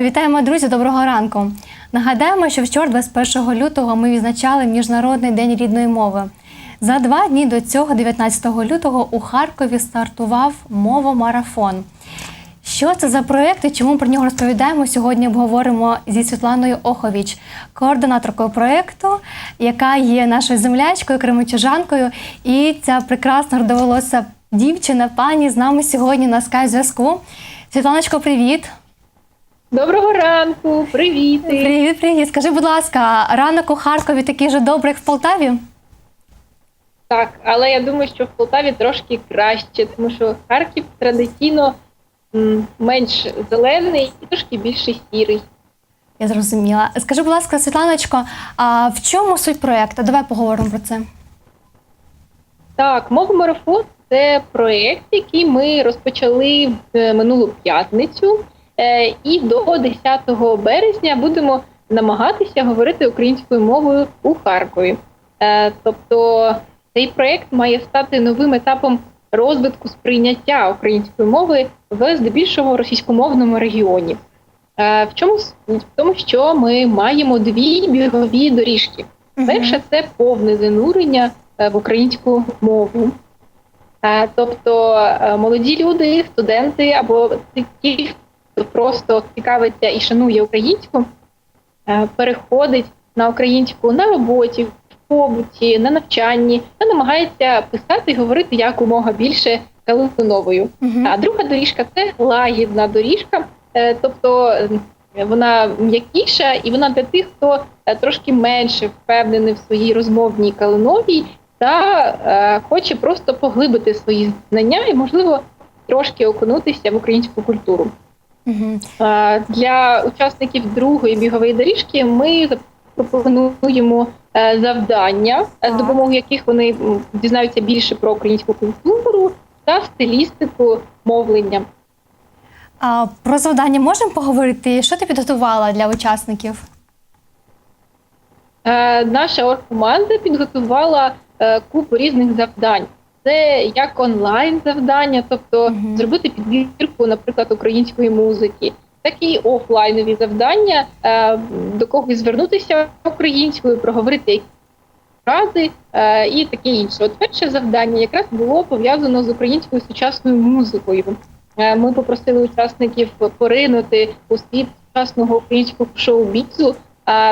Вітаємо, друзі! Доброго ранку! Нагадаємо, що вчора, 21 лютого, ми відзначали Міжнародний день рідної мови. За два дні до цього, 19 лютого, у Харкові стартував мовомарафон. Що це за проєкт і чому про нього розповідаємо? Сьогодні обговоримо зі Світланою Оховіч, координаторкою проєкту, яка є нашою землячкою, кримичужанкою. І ця прекрасна родоволоса дівчина, пані з нами сьогодні на скайп зв'язку. Світланочко, привіт! Доброго ранку, привіт. Привіт, привіт. Скажи, будь ласка, ранок у Харкові такий же добрий, як в Полтаві? Так, але я думаю, що в Полтаві трошки краще, тому що Харків традиційно м, менш зелений і трошки більше сірий. Я зрозуміла. Скажи, будь ласка, Світланочко, а в чому суть проєкту? Давай поговоримо про це. Так, мова марафон це проєкт, який ми розпочали в е, минулу п'ятницю, і до 10 березня будемо намагатися говорити українською мовою у Харкові. Е, Тобто цей проєкт має стати новим етапом розвитку сприйняття української мови в здебільшого російськомовному регіоні. Е, В чому суть? В тому, що ми маємо дві бігові доріжки. Перше це повне занурення е, в українську мову. Е, Тобто е, молоді люди, студенти або ті, хто просто цікавиться і шанує українську, е, переходить на українську на роботі, в побуті, на навчанні та намагається писати і говорити якомога більше калинковою. Мгм. А друга доріжка це лагідна доріжка, е, тобто е, вона м'якіша і вона для тих, хто трошки менше впевнений в своїй розмовній калиновій та е, хоче просто поглибити свої знання і, можливо, трошки окунутися в українську культуру. Для учасників другої бігової доріжки ми запропонуємо е, завдання, е, з допомогою яких вони дізнаються більше про українську культуру та стилістику мовлення. А про завдання можемо поговорити? Що ти підготувала для учасників? Е, Наша оргкоманда підготувала купу різних завдань. Це як онлайн завдання, тобто Мгм. зробити підбірку, наприклад, української музики, так і офлайнові завдання, е, до когось звернутися українською, проговорити якісь фрази е, і таке інше. От перше завдання якраз було пов'язано з українською сучасною музикою. Е, Ми попросили учасників поринути у світ сучасного українського шоу-бізу,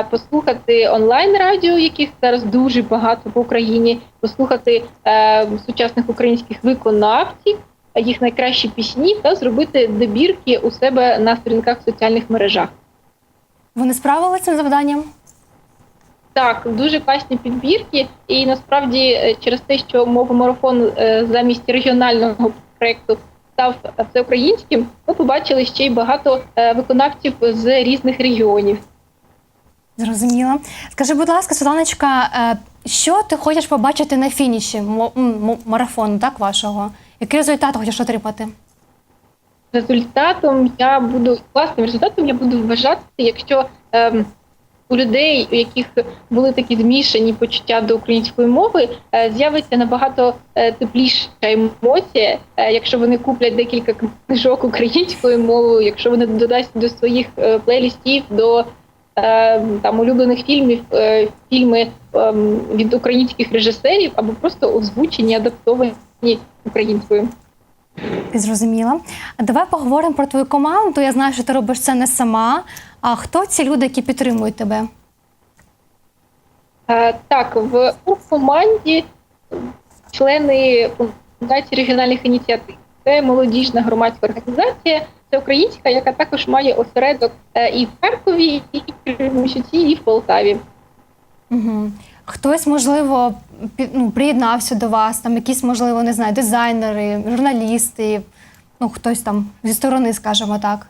послухати онлайн радіо, яких зараз дуже багато по Україні, послухати е, сучасних українських виконавців, їх найкращі пісні, та зробити добірки у себе на сторінках в соціальних мережах. Вони справилися цим завданням? Так, дуже класні підбірки, і насправді е, через те, що мовомарафон е, замість регіонального проекту став всеукраїнським, ми побачили ще й багато виконавців з різних регіонів. Зрозуміла. Скажи, будь ласка, Світланочка, е, що ти хочеш побачити на фініші марафону, так, вашого? Який результат хочеш отримати? результатом я буду класним результатом я буду вважати, якщо ем, у людей, у яких були такі змішані почуття до української мови, е, з'явиться набагато е, тепліша емоція, е, якщо вони куплять декілька книжок українською мовою, якщо вони додасть до своїх е, плейлістів, до там улюблених фільмів, е, фільми ем, від українських режисерів або просто озвучені, адаптовані українською. Зрозуміла. Давай поговоримо про твою команду. Я знаю, що ти робиш це не сама. А хто ці люди, які підтримують тебе? Е, Так, в у команді члени фундації регіональних ініціатив. Це молодіжна громадська організація, це українська, яка також має осередок е, і в Харкові, і в Кременчуці, і в Полтаві. Угу. Хтось, можливо, під, ну, приєднався до вас, там якісь, можливо, не знаю, дизайнери, журналісти, ну хтось там зі сторони, скажімо так.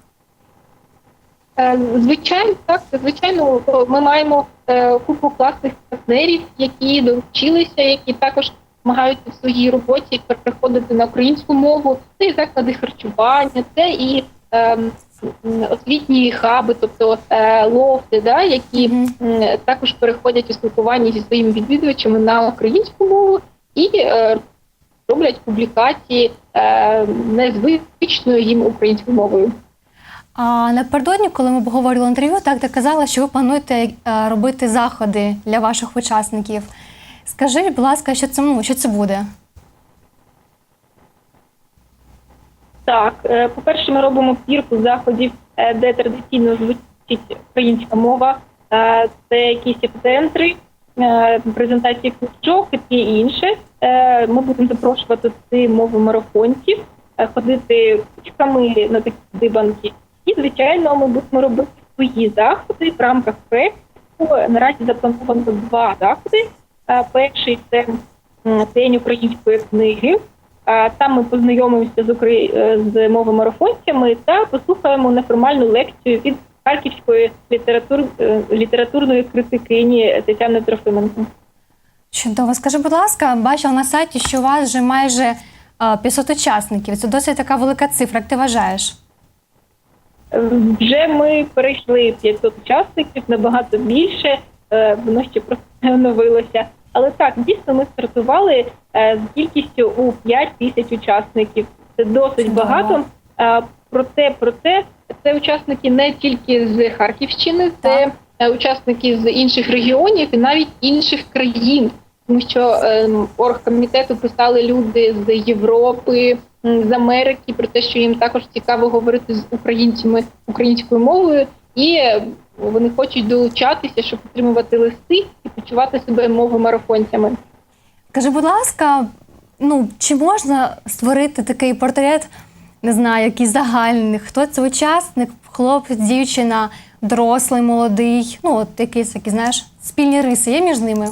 Е, Звичайно, так, звичайно, ми маємо е, купу класних партнерів, які долучилися, які також намагаються в своїй роботі переходити на українську мову. Це і заклади харчування, це і ем, освітні хаби, тобто е, лофти, да, які м, також переходять у спілкуванні зі своїми відвідувачами на українську мову і е, роблять публікації е, незвичною їм українською мовою. А напередодні, коли ми обговорювали інтерв'ю, так ти казала, що ви плануєте е, робити заходи для ваших учасників. Скажи, будь ласка, що це, ну, що це буде? Так, е, по-перше, ми робимо пірку заходів, е, де традиційно звучить українська мова. Е, Це якісь епіцентри, е, презентації книжок і інше. Ми будемо запрошувати туди мову марафонців, ходити кучками на такі дибанки. І, звичайно, ми будемо робити свої заходи в рамках проєкту. Наразі заплановано два заходи. Е, Перший це День української книги. Там ми познайомимося з Украї... е, з мовомарафонцями та послухаємо неформальну лекцію від харківської літератур... е, літературної критикині Тетяни Трофименко. Чудово. Скажи, будь ласка, бачила на сайті, що у вас вже майже е, 500 учасників. Це досить така велика цифра. Як ти вважаєш? Е, Вже ми перейшли 500 учасників, набагато більше, е, воно ще просто не оновилося. Але так, дійсно, ми стартували е, з кількістю у 5 тисяч учасників. Це досить багато. Е, Проте, проте, це учасники не тільки з Харківщини, це Так. е, учасники з інших регіонів і навіть інших країн. Тому що оргкомітету писали люди з Європи, з Америки про те, що їм також цікаво говорити з українцями українською мовою, і вони хочуть долучатися, щоб отримувати листи і почувати себе мовомарафонцями. Скажи, будь ласка, ну чи можна створити такий портрет, не знаю, якийсь загальний? Хто це учасник, хлопець, дівчина, дорослий, молодий? Ну, от якісь такі, знаєш, спільні риси є між ними?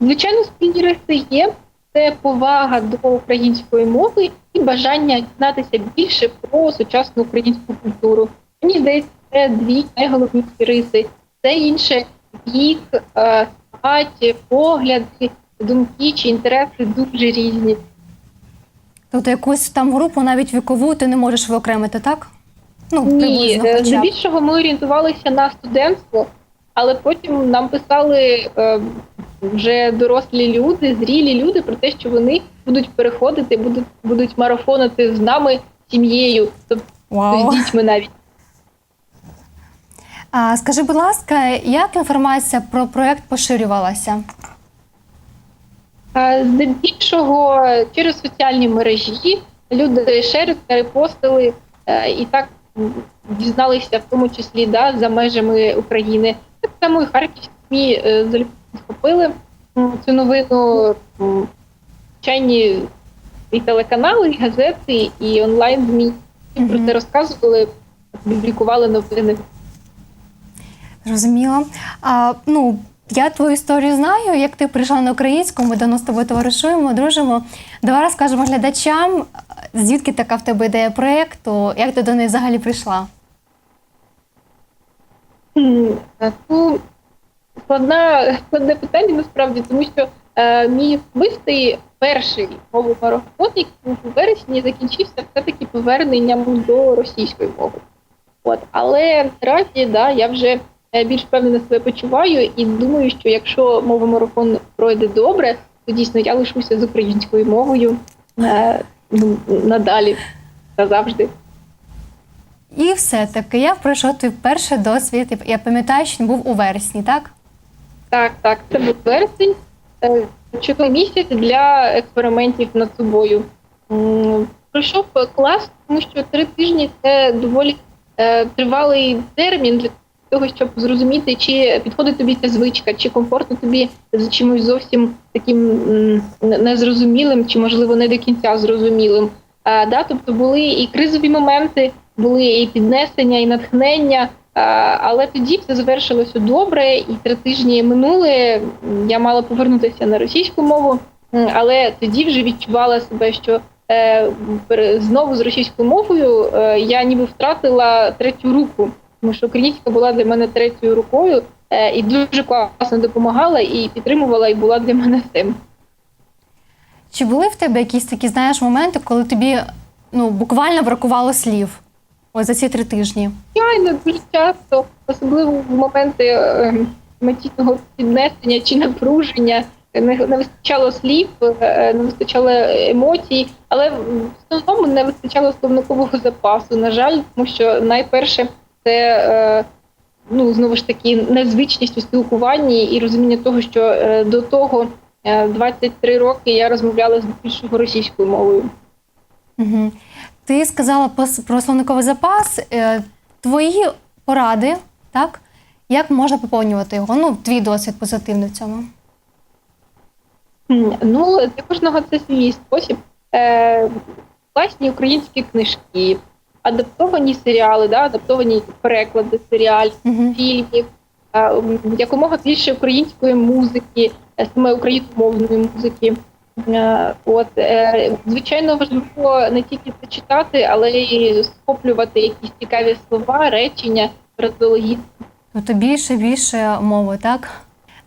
Звичайно, спільні риси є. Це повага до української мови і бажання дізнатися більше про сучасну українську культуру. Мені здається, це дві найголовніші риси. Це інше вік, е, статі, погляди, думки чи інтереси дуже різні. Тобто якусь там групу, навіть вікову, ти не можеш виокремити, так? Ну, Ні, е, здебільшого ми орієнтувалися на студентство, але потім нам писали е, вже дорослі люди, зрілі люди про те, що вони будуть переходити, будуть будуть марафонити з нами сім'єю, тобто Вау. з дітьми навіть. А скажи, будь ласка, як інформація про проект поширювалася? Е, Здебільшого через соціальні мережі люди шерили, репостили е, і так дізналися, в тому числі да, за межами України. Так само і харківські СМІ е, залюбки схопили цю новину. Звичайні і телеканали, і газети, і онлайн ЗМІ про це розказували, публікували новини. Зрозуміло. А, ну, я твою історію знаю, як ти прийшла на українську, ми давно з тобою товаришуємо, дружимо. Давай розкажемо глядачам, звідки така в тебе ідея проєкту, як ти до неї взагалі прийшла? Ну, складне питання насправді, тому що е, мій особистий перший мовомарафон, який був вересні, закінчився все-таки поверненням до російської мови. От, але наразі да, я вже більш впевнено себе почуваю і думаю, що якщо мовомарафон пройде добре, то дійсно я лишуся з українською мовою е, ну, надалі та завжди. І все-таки я пройшов твій перший досвід. Я пам'ятаю, що він був у вересні, так? Так, так, це був вересень. Е, місяць для експериментів над собою. Пройшов клас, тому що три тижні це доволі е, тривалий термін для того, щоб зрозуміти, чи підходить тобі ця звичка, чи комфортно тобі з чимось зовсім таким незрозумілим, чи можливо не до кінця зрозумілим. А, да, тобто були і кризові моменти, були і піднесення, і натхнення. А, Але тоді все завершилося добре, і три тижні минули. Я мала повернутися на російську мову, але тоді вже відчувала себе, що е, знову з російською мовою е, я ніби втратила третю руку, тому що українська була для мене третьою рукою е, і дуже класно допомагала і підтримувала, і була для мене всім. Чи були в тебе якісь такі, знаєш, моменти, коли тобі ну, буквально бракувало слів ось за ці три тижні? Звичайно, дуже часто, особливо в моменти е, емоційного піднесення чи напруження, не, не вистачало слів, е, не вистачало емоцій, але в основному не вистачало словникового запасу. На жаль, тому що найперше це е, ну знову ж таки незвичність у спілкуванні і розуміння того, що е, до того е, 23 роки я розмовляла здебільшого російською мовою. Угу. Ти сказала про словниковий запас. Е, Твої поради, так? Як можна поповнювати його? Ну, твій досвід позитивний в цьому. Ну, для кожного це свій спосіб. Е, класні українські книжки, адаптовані серіали, да, адаптовані переклади серіалів, Угу. фільмів, якомога більше української музики, е, саме україномовної музики. Е, От, е, звичайно, важливо не тільки це читати, але й схоплювати якісь цікаві слова, речення, фразеологізм. Тобто більше більше мови, так?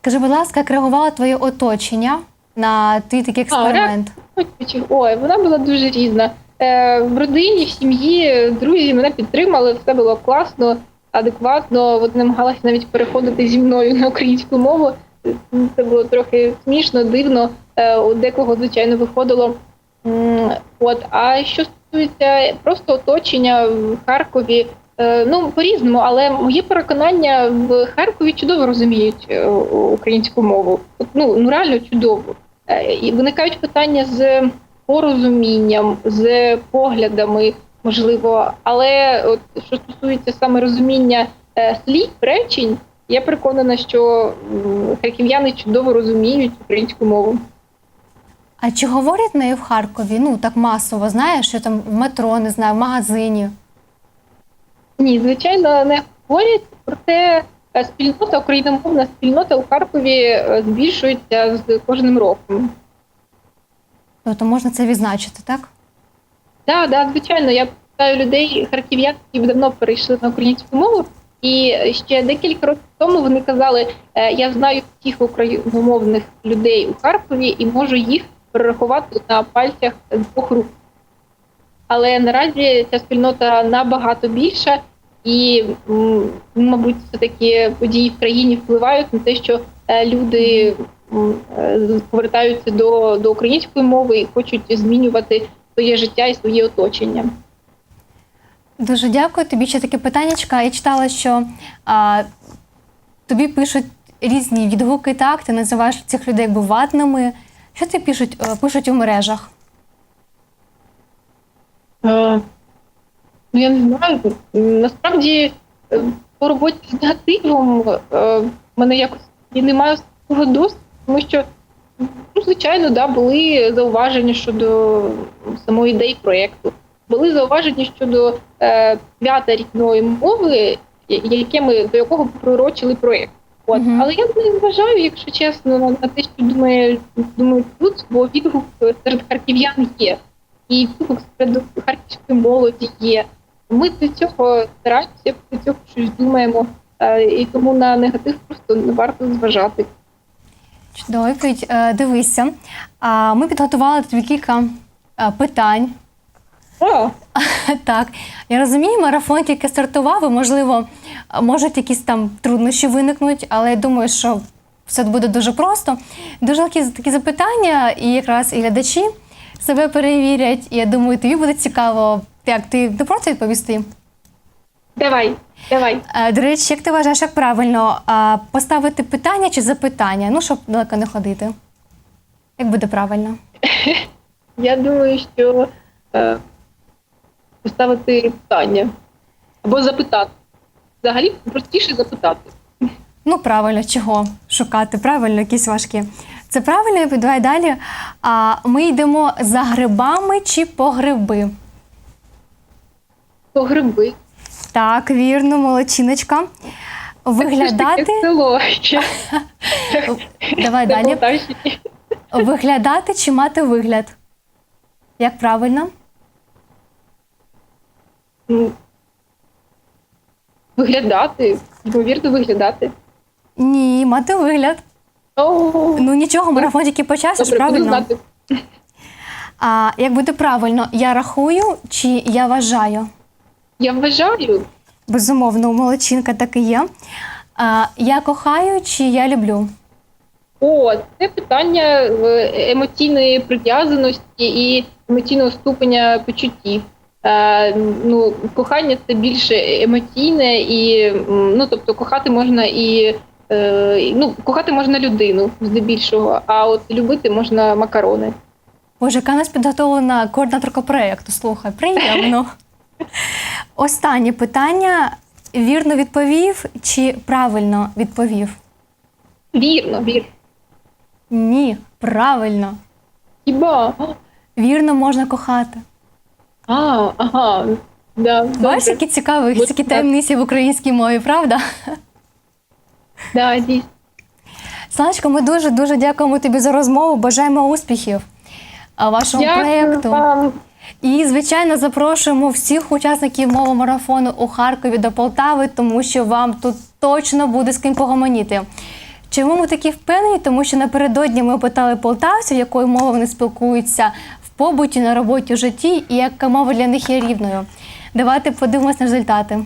Скажи, будь ласка, як реагувало твоє оточення на твій такий експеримент? Ой, Ой, вона була дуже різна. Е, в родині, в сім'ї, друзі мене підтримали, все було класно, адекватно. От намагалася навіть переходити зі мною на українську мову. Це було трохи смішно, дивно. Е, у декого, звичайно, виходило. От, а що стосується просто оточення в Харкові, е, ну по-різному, але мої переконання в Харкові чудово розуміють українську мову. От, ну, ну реально чудово. І виникають питання з порозумінням, з поглядами, можливо. Але от що стосується саме розуміння е, слів, речень, я переконана, що харків'яни чудово розуміють українську мову. А чи говорять нею в Харкові? Ну так масово, знаєш, що там в метро, не знаю, в магазині. Ні, звичайно, не говорять, проте е, спільнота, україномовна спільнота у Харкові е, збільшується з кожним роком. Тобто можна це відзначити, так? Так, да, звичайно, я питаю людей, харків'ян, які давно перейшли на українську мову. І ще декілька років тому вони казали: е, я знаю всіх україномовних людей у Харкові і можу їх перерахувати на пальцях двох рук. Але наразі ця спільнота набагато більша, і, мабуть, все таки події в країні впливають на те, що е, люди повертаються до, до української мови і хочуть змінювати своє життя і своє оточення. Дуже дякую. Тобі ще таке питаннячка. Я читала, що а, тобі пишуть різні відгуки, так? Ти називаєш цих людей якби ватними. Що ти пишуть, е, пишуть у мережах? Е, Ну, я не знаю. Насправді е, по роботі з негативом е, в мене якось і немає такого досвіду, тому що, ну, звичайно, да, були зауваження щодо самої ідеї проєкту, були зауваження щодо е, свята рідної мови, яке ми до якого пророчили проєкт. От. Мгм. Але я не вважаю, якщо чесно, на, те, що думає, думають тут, бо відгук серед харків'ян є і відгук серед харківської молоді є. Ми до цього стараємося, до цього щось думаємо, е, і тому на негатив просто не варто зважати. Чудово, відповідь. Е, Дивися. А, Ми підготували тобі кілька е, питань. О, Так, я розумію, марафон тільки стартував, і, можливо, можуть якісь там труднощі виникнути, але я думаю, що все буде дуже просто. Дуже легкі такі запитання, і якраз і глядачі себе перевірять. І я думаю, тобі буде цікаво, як ти не проти відповісти. Давай, давай. Е, До речі, як ти вважаєш, як правильно а, поставити питання чи запитання? Ну, щоб далеко не ходити. Як буде правильно? Я думаю, що е, поставити питання або запитати. Взагалі простіше запитати. Ну, правильно, чого шукати? Правильно, якісь важкі. Це правильно, давай далі. А ми йдемо за грибами чи по гриби? То гриби. Так, вірно, молодчиночка. Виглядати. Це ж село. Давай далі. Виглядати чи мати вигляд? Як правильно? Виглядати, ймовірно, виглядати. Ні, мати вигляд. Ну нічого, марафон тільки почався, ж добре, буду правильно. знати. А як буде правильно, я рахую чи я вважаю? Я вважаю, Безумовно, молодчинка так і є. А, я кохаю чи я люблю? О, це питання емоційної прив'язаності і емоційного ступеня почуттів. Е, ну, кохання це більше емоційне, і ну, тобто кохати можна і е, ну, кохати можна людину здебільшого, а от любити можна макарони. Боже, яка нас підготовлена координаторка проєкту. Слухай, приємно. Останнє питання. Вірно відповів чи правильно відповів? Вірно, вірно. Ні, правильно. Хіба? Вірно можна кохати. А, ага. Да, Бачиш, які цікаві, Будь так. таємниці в українській мові, правда? Да, дійсно. Сланечко, ми дуже дуже дякуємо тобі за розмову. Бажаємо успіхів вашому Дякую проєкту. вам. І, звичайно, запрошуємо всіх учасників мову марафону у Харкові до Полтави, тому що вам тут точно буде з ким погомоніти. Чому ми такі впевнені? Тому що напередодні ми питали полтавців, якою мовою вони спілкуються в побуті, на роботі, в житті, і яка мова для них є рівною. Давайте подивимось на результати.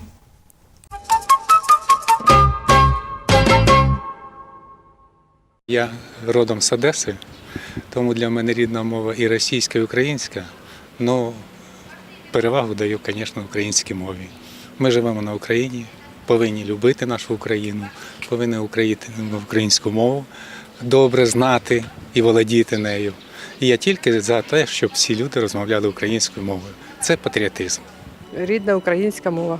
Я родом з Одеси, тому для мене рідна мова і російська, і українська. Ну, перевагу даю, звісно, українській мові. Ми живемо на Україні, повинні любити нашу Україну, повинні українську мову, добре знати і володіти нею. І я тільки за те, щоб всі люди розмовляли українською мовою. Це патріотизм. Рідна українська мова.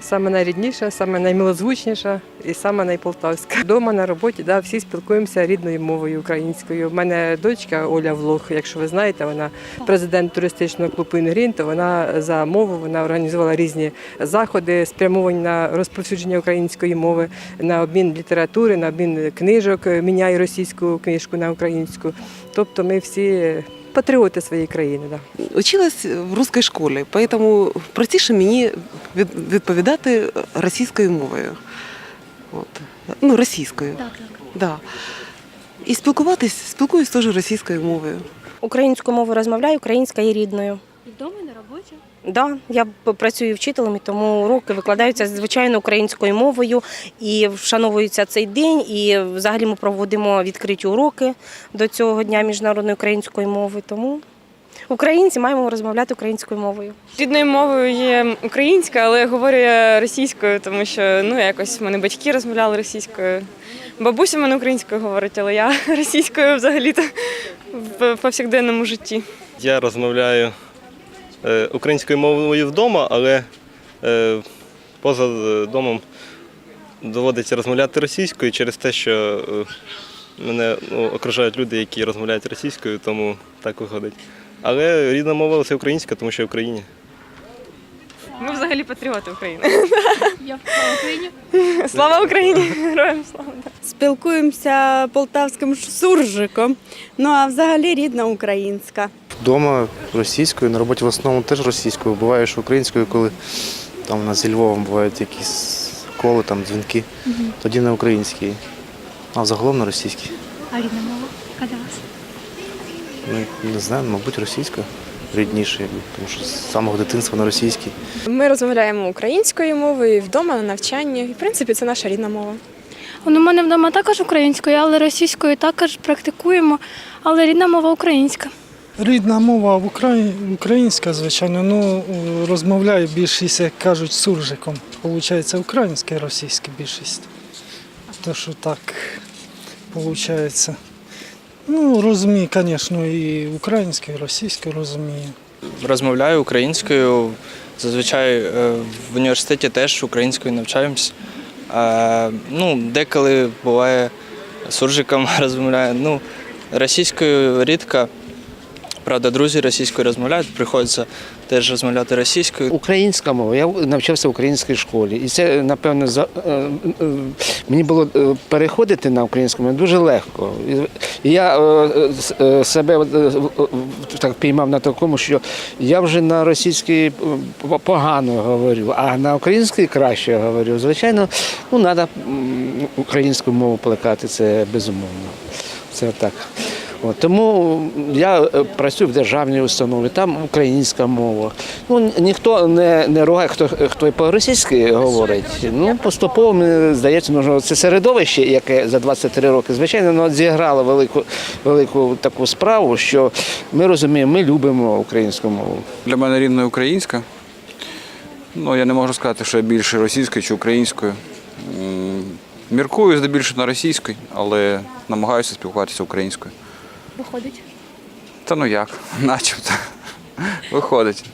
Саме найрідніша, саме наймилозвучніша і саме найполтавська. Дома на роботі да, всі спілкуємося рідною мовою українською. У мене дочка Оля Влох, якщо ви знаєте, вона президент туристичного клубу «Інгрін», то вона за мову вона організувала різні заходи, спрямовані на розповсюдження української мови, на обмін літератури, на обмін книжок, міняє російську книжку на українську. Тобто ми всі патріоти своєї країни. Да. Училась в русській школі, тому простіше мені відповідати російською мовою. От. Ну, російською. Так, так. Да. І спілкуватись, спілкуюсь теж російською мовою. Українську мову розмовляю, українська є рідною. І вдома на роботі? Да, я працюю вчителем, і тому уроки викладаються звичайно українською мовою і вшановується цей день. І взагалі ми проводимо відкриті уроки до цього дня міжнародної української мови. Тому українці маємо розмовляти українською мовою. Рідною мовою є українська, але я говорю я російською, тому що ну якось в мене батьки розмовляли російською. Бабуся в мене українською говорить, але я російською взагалі-то в повсякденному житті. Я розмовляю українською мовою вдома, але е, поза е, домом доводиться розмовляти російською через те, що е, мене ну, окружають люди, які розмовляють російською, тому так виходить. Але рідна мова це українська, тому що я в Україні. Ми взагалі патріоти України. Я слава Україні. Слава Україні! Героям слава! Спілкуємося полтавським суржиком. Ну а взагалі рідна українська. Вдома російською, на роботі в основному теж російською. Буває, що українською, коли там у нас зі Львовом бувають якісь коли, там дзвінки, тоді на українській. А загалом на російській. А рідна мова? Яка для вас? Ну, не знаю, мабуть, російська рідніше, тому що з самого дитинства на російській. Ми розмовляємо українською мовою і вдома на навчанні. І, в принципі, це наша рідна мова. У мене вдома також українською, але російською також практикуємо, але рідна мова українська. Рідна мова українська, звичайно, ну розмовляю більшість, як кажуть, суржиком. Получається українська і російська більшість. То що так виходить. Ну, розумію, звісно, і українською, і російською розумію. Розмовляю українською. Зазвичай е, в університеті теж українською навчаємось. Ну, деколи буває суржиком розмовляю. Ну, російською рідко. Правда, друзі російською розмовляють, приходиться теж розмовляти російською. Українська мова. Я навчався в українській школі. І це, напевно, за, е, е, мені було е, переходити на українську мову дуже легко. І я себе так піймав на такому, що я вже на російській погано говорю, а на українській краще говорю. Звичайно, ну, треба українську мову плекати, це безумовно. Це так. От, тому я е, працюю в державній установі, там українська мова. Ну, ніхто не, не ругає, хто, хто по-російськи говорить. Ну, поступово, мені здається, ну, це середовище, яке за 23 роки, звичайно, от зіграло велику, велику таку справу, що ми розуміємо, ми любимо українську мову. Для мене рідна українська. Ну, я не можу сказати, що я більше російською чи українською. Міркую здебільшого на російській, але намагаюся спілкуватися українською. Виходить. Та ну як, начебто. Виходить.